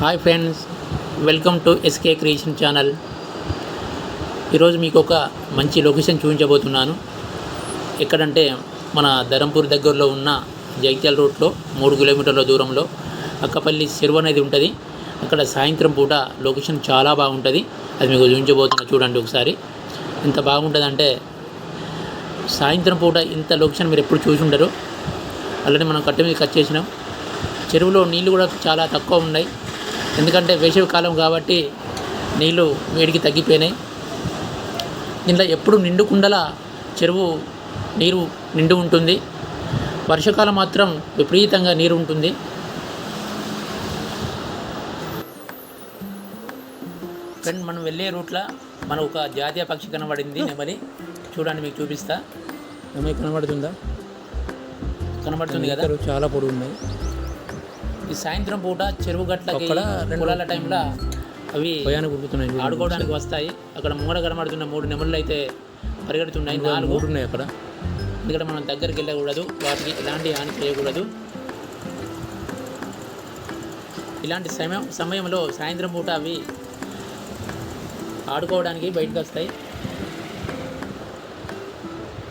Hi friends welcome to SK creation channel. ఈరోజు మీకు ఒక మంచి లొకేషన్ చూపించబోతున్నాను. ఎక్కడంటే మన ధరంపూర్ దగ్గరలో ఉన్న జైత్యాల రూట్లో మూడు కిలోమీటర్ల దూరంలో. అక్కపల్లి చెరువు అనేది ఉంటుంది. అక్కడ సాయంత్రం పూట లొకేషన్ చాలా బాగుంటుంది. అది మీకు చూపించబోతున్నా చూడండి ఒకసారి. ఎంత బాగుంటుందంటే సాయంత్రం పూట ఇంత లొకేషన్ మీరు ఎప్పుడు చూసి ఉండరు. ఆల్రెడీ మనం కట్టె మీద కట్ చేసినాం. చెరువులో నీళ్ళు కూడా చాలా తక్కువ ఉన్నాయి. ఎందుకంటే వేసవి కాలం కాబట్టి నీళ్ళు వేడికి తగ్గిపోయినాయి. దీంట్లో ఎప్పుడు నిండుకుండల చెరువు నీరు నిండు ఉంటుంది. వర్షాకాలం మాత్రం విపరీతంగా నీరు ఉంటుంది. ఫ్రెండ్ మనం వెళ్ళే రూట్లో మన ఒక జాతీయ పక్షి కనబడింది నెమలి. చూడండి మీకు చూపిస్తా. నెమలి కనబడుతుందా? కనబడుతుంది కదా? చాలా పొడుగు ఉన్నాయి ఈ సాయంత్రం పూట చెరువు గట్లకి పొలాల టైంలో అవి ఉరుకుతున్నాయి. ఆడుకోవడానికి వస్తాయి. అక్కడ ముంగడ కనబడుతున్న మూడు నెమళ్ళు అయితే పరిగెడుతున్నాయి. నాలుగు. మూడు ఉన్నాయి అక్కడ. ఎందుకంటే మనం దగ్గరికి వెళ్ళకూడదు. వాటికి ఎలాంటి హాని చేయకూడదు. ఇలాంటి సమయం సమయంలో సాయంత్రం పూట అవి ఆడుకోవడానికి బయటకు వస్తాయి.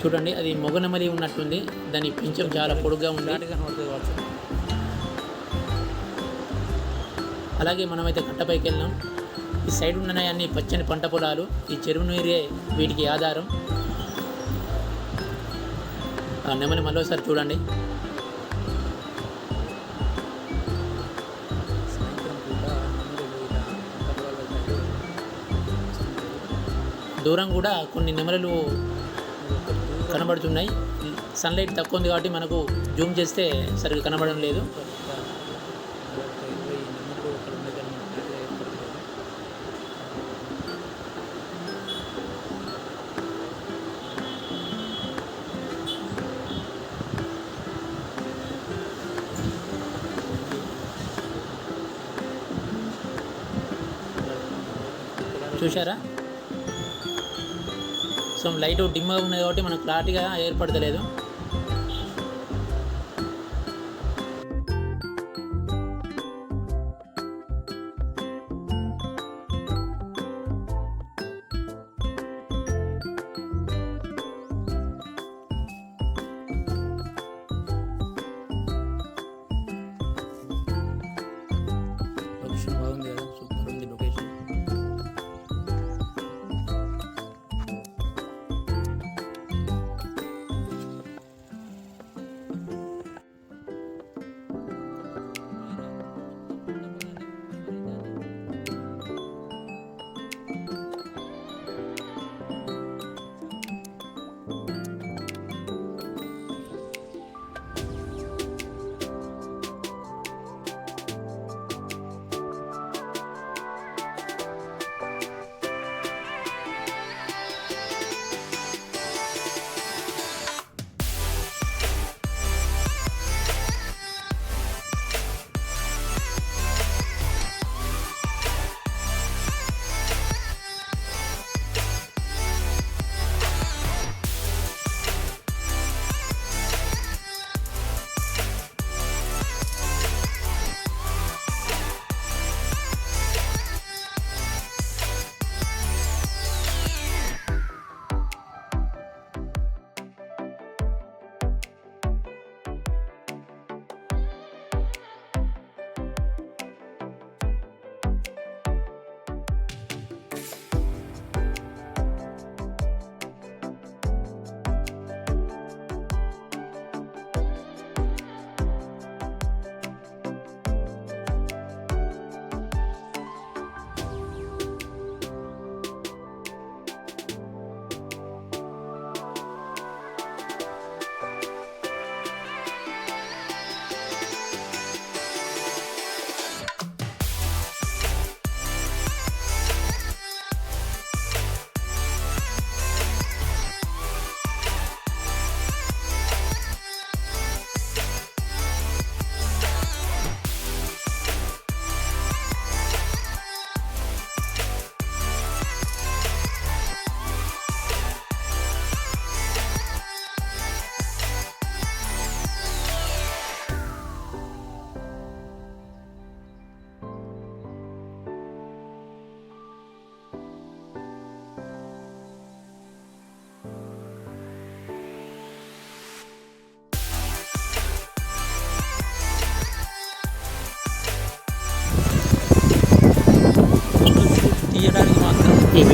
చూడండి అది మొగ నెమలి ఉన్నట్టుంది. దాని పింఛం చాలా పొడుగ్గా ఉంది. అలాగే మనమైతే కట్టపైకి వెళ్ళాం ఈ సైడ్ ఉన్న అన్ని పచ్చని పంట పొలాలు ఈ చెరువు నీరే వీటికి ఆధారం. ఆ నెమలి మరోసారి చూడండి. దూరం కూడా కొన్ని నెమలలు కనబడుతున్నాయి. సన్లైట్ తక్కువ ఉంది కాబట్టి మనకు జూమ్ చేస్తే సరిగ్గా కనబడడం లేదు. చూసారా సో లైట్ డిమ్గా ఉన్నది కాబట్టి మనకు క్లారిటీగా ఏర్పడతలేదు.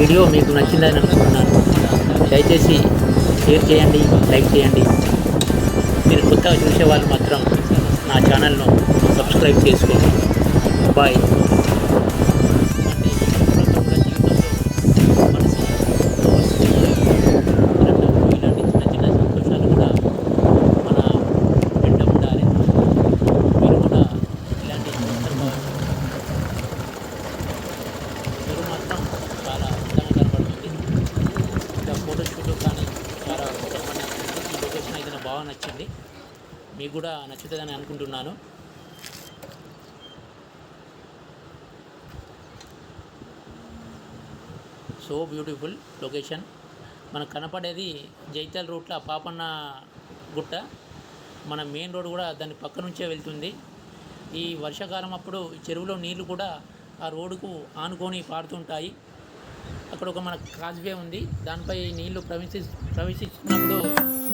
వీడియో మీకు నచ్చిందని అనుకుంటున్నాను. దయచేసి షేర్ చేయండి లైక్ చేయండి. మీరు కొత్తగా చూసే వాళ్ళు మాత్రం నా ఛానల్ను సబ్స్క్రైబ్ చేసుకోండి. బాయ్. బాగా నచ్చింది. మీకు కూడా నచ్చుతుందని అనుకుంటున్నాను. So beautiful location. మనకు కనపడేది జైతల్ రూట్లో పాపన్న గుట్ట. మన మెయిన్ రోడ్ కూడా దాని పక్క నుంచే వెళ్తుంది. ఈ వర్షాకాలం అప్పుడు చెరువులో నీళ్ళు కూడా ఆ రోడ్డుకు ఆనుకొని పారుతుంటాయి. అక్కడ ఒక మన కాజ్వే ఉంది. దానిపై నీళ్ళు ప్రవేశి ప్రవేశిస్తున్నప్పుడు